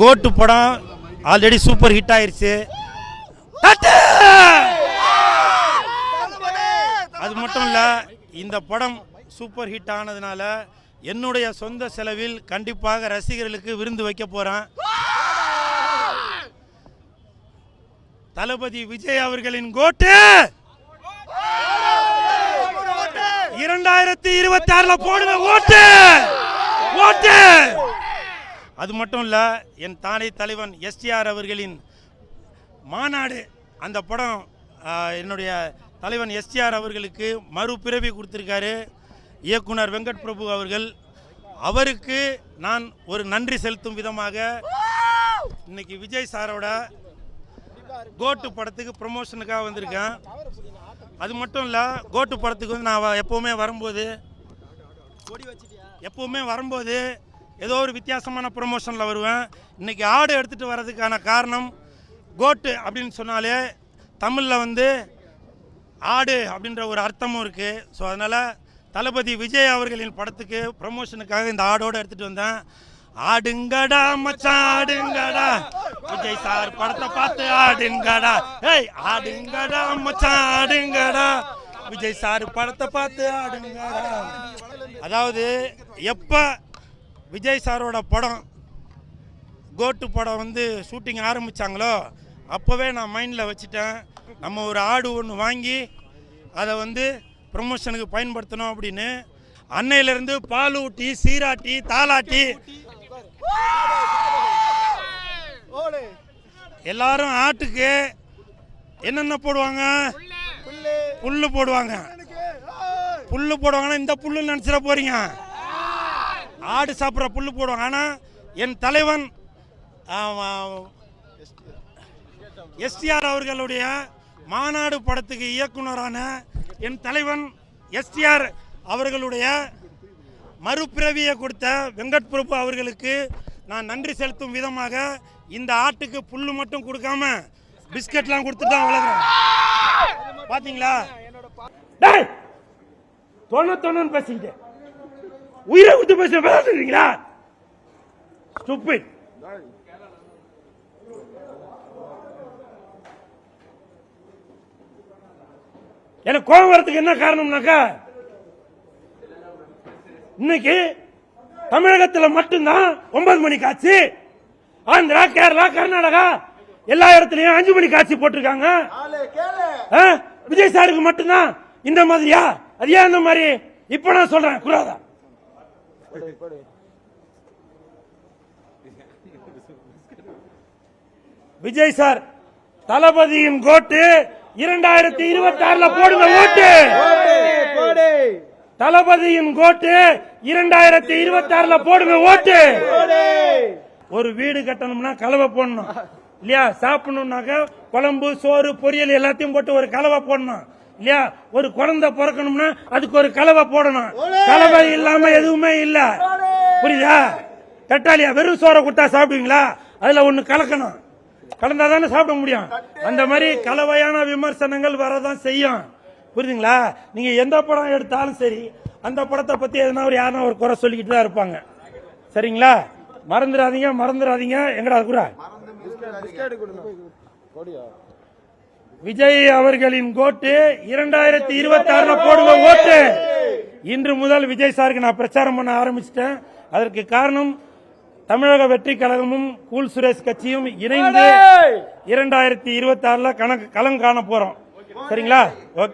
கோட்டு படம் already super hit ஆயிருச்சு. அது மட்டும் இல்லை இந்த படம் சூப்பர் ஹிட் ஆனதுனால என்னுடைய சொந்த செலவில் கண்டிப்பாக ரசிகர்களுக்கு விருந்து வைக்க போகிறேன் தளபதி விஜய் அவர்களின் கோட்டு! இரண்டாயிரத்தி இருபத்தி ஆறுல போடுங்க ஓட்டு! ஓட்டு! அது மட்டும் இல்லை என் தானே தலைவன் எஸ்டிஆர் அவர்களின் மாநாடு அந்த படம் என்னுடைய தலைவன் எஸ்டிஆர் அவர்களுக்கு மறுபிறவி கொடுத்துருக்காரு. இயக்குனர் வெங்கட் பிரபு அவர்கள் அவருக்கு நான் ஒரு நன்றி செலுத்தும் விதமாக இன்னைக்கு விஜய் சாரோட கோட்டு படத்துக்கு ப்ரொமோஷனுக்காக வந்திருக்கேன். அது மட்டும் இல்லை கோட்டு படத்துக்கு வந்து நான் எப்போவுமே வரும்போது எப்போவுமே வரும்போது ஏதோ ஒரு வித்தியாசமான ப்ரொமோஷனில் வருவேன். இன்னைக்கு ஆடு எடுத்துகிட்டு வர்றதுக்கான காரணம் கோட்டு அப்படின்னு சொன்னாலே தமிழில் வந்து ஆடு அப்படின்ற ஒரு அர்த்தமும் இருக்குது ஸோ அதனால் தளபதி விஜய் அவர்களின் படத்துக்கு ப்ரொமோஷனுக்காக இந்த ஆடோடு எடுத்துகிட்டு வந்தேன். ஆடுங்கடா மச்சான் ஆடுங்கடா. விஜய் சார் படத்தை பார்த்து ஆடுங்கடா. ஏய் ஆடுங்கடா மச்சான் ஆடுங்கடா. விஜய் சார் படத்தை பார்த்து ஆடுங்கடா. அதாவது எப்போ விஜய் சாரோட படம் கோட்டு படம் வந்து ஷூட்டிங் ஆரம்பித்தாங்களோ அப்போவே நான் மைண்டில் வச்சுட்டேன். நம்ம ஒரு ஆடு ஒன்று வாங்கி அதை வந்து ப்ரமோஷனுக்கு பயன்படுத்தணும் அப்படின்னு. அன்னையிலேருந்து பால் ஊட்டி சீராட்டி தாலாட்டி எல்லாரும் ஆட்டுக்கு என்னென்ன போடுவாங்க? புல்லு போடுவாங்க. புல்லு போடுவாங்கன்னா இந்த புல்லுன்னு நினச்சிட போகிறீங்க ஆடு சாப்பிட்ற புல்லு போடுவாங்க. ஆனால் என் தலைவன் எஸ்டிஆர் அவர்களுடைய மாநாடு படத்துக்கு இயக்குனரான என் தலைவன் எஸ்டிஆர் அவர்களுடைய மறுபிறவியை கொடுத்த வெங்கட் பிரபு அவர்களுக்கு நான் நன்றி செலுத்தும் விதமாக இந்த ஆட்டுக்கு புல் மட்டும் கொடுக்காம பிஸ்கட்லாம் கொடுத்துட்டு தான் வளர்க்குறேன் பார்த்தீங்களா தொண்ணூத்தொன்னு தொண்ணு உயிரை விட்டு பேச பேசுறீங்களா ஸ்டூபிட் எனக்கு கோபம் வரதுக்கு என்ன காரணம்னாக்கா இன்னைக்கு தமிழகத்தில் மட்டும்தான் ஒன்பது மணி காட்சி ஆந்திரா கேரளா கர்நாடகா எல்லா இடத்துலயும் அஞ்சு மணி காட்சி போட்டிருக்காங்க? விஜய் சாருக்கு மட்டும்தான். இந்த மாதிரியா? அது ஏன் இந்த மாதிரி? இப்ப நான் சொல்றேன் குராதா விஜய் சார் தளபதியின் கோட்டு இரண்டாயிரத்தி இருபத்தி ஆறுல போடுங்க ஓட்டு. தளபதியின் கோட்டு இரண்டாயிரத்தி இருபத்தி ஆறுல போடுங்க ஓட்டு. ஒரு வீடு கட்டணும்னா கலவை போடணும். இல்லையா? சாப்பிடணும்னாக்க குழம்பு சோறு பொரியல் எல்லாத்தையும் போட்டு ஒரு கலவை போடணும். இல்லையா ஒரு குழந்தை பிறக்கணும்னா அதுக்கு ஒரு கலவை போடணும். கலவை இல்லாம எதுவுமே இல்ல. புரியுதா? தட்டாளியா வெறும் சோறை கொடுத்தா சாப்பிடுவீங்களா? அதுல ஒண்ணு கலக்கணும். கலந்தா தானே சாப்பிட முடியும். அந்த மாதிரி கலவையான விமர்சனங்கள் வரதான் செய்யும். புரியுதுங்களா? நீங்க எந்த படம் எடுத்தாலும் சரி அந்த படத்தை பத்தி எதனா ஒரு யாருன்னா ஒரு குறை சொல்லிக்கிட்டு தான் இருப்பாங்க. சரிங்களா? மறந்துடாதீங்க மறந்துடாதீங்க. எங்கடா குரா விஜய் அவர்களின் கோட்டு இரண்டாயிரத்தி இருபத்தி ஆறுல போடுங்க ஓட்டு. இன்று முதல் விஜய் சாருக்கு நான் பிரச்சாரம் பண்ண ஆரம்பிச்சிட்டேன். அதற்கு காரணம் தமிழக வெற்றி கழகமும் கூல் சுரேஷ் கட்சியும் இணைந்து இரண்டாயிரத்தி இருபத்தி ஆறுல கணக்கு களம் காண போறோம். சரிங்களா? ஓகே.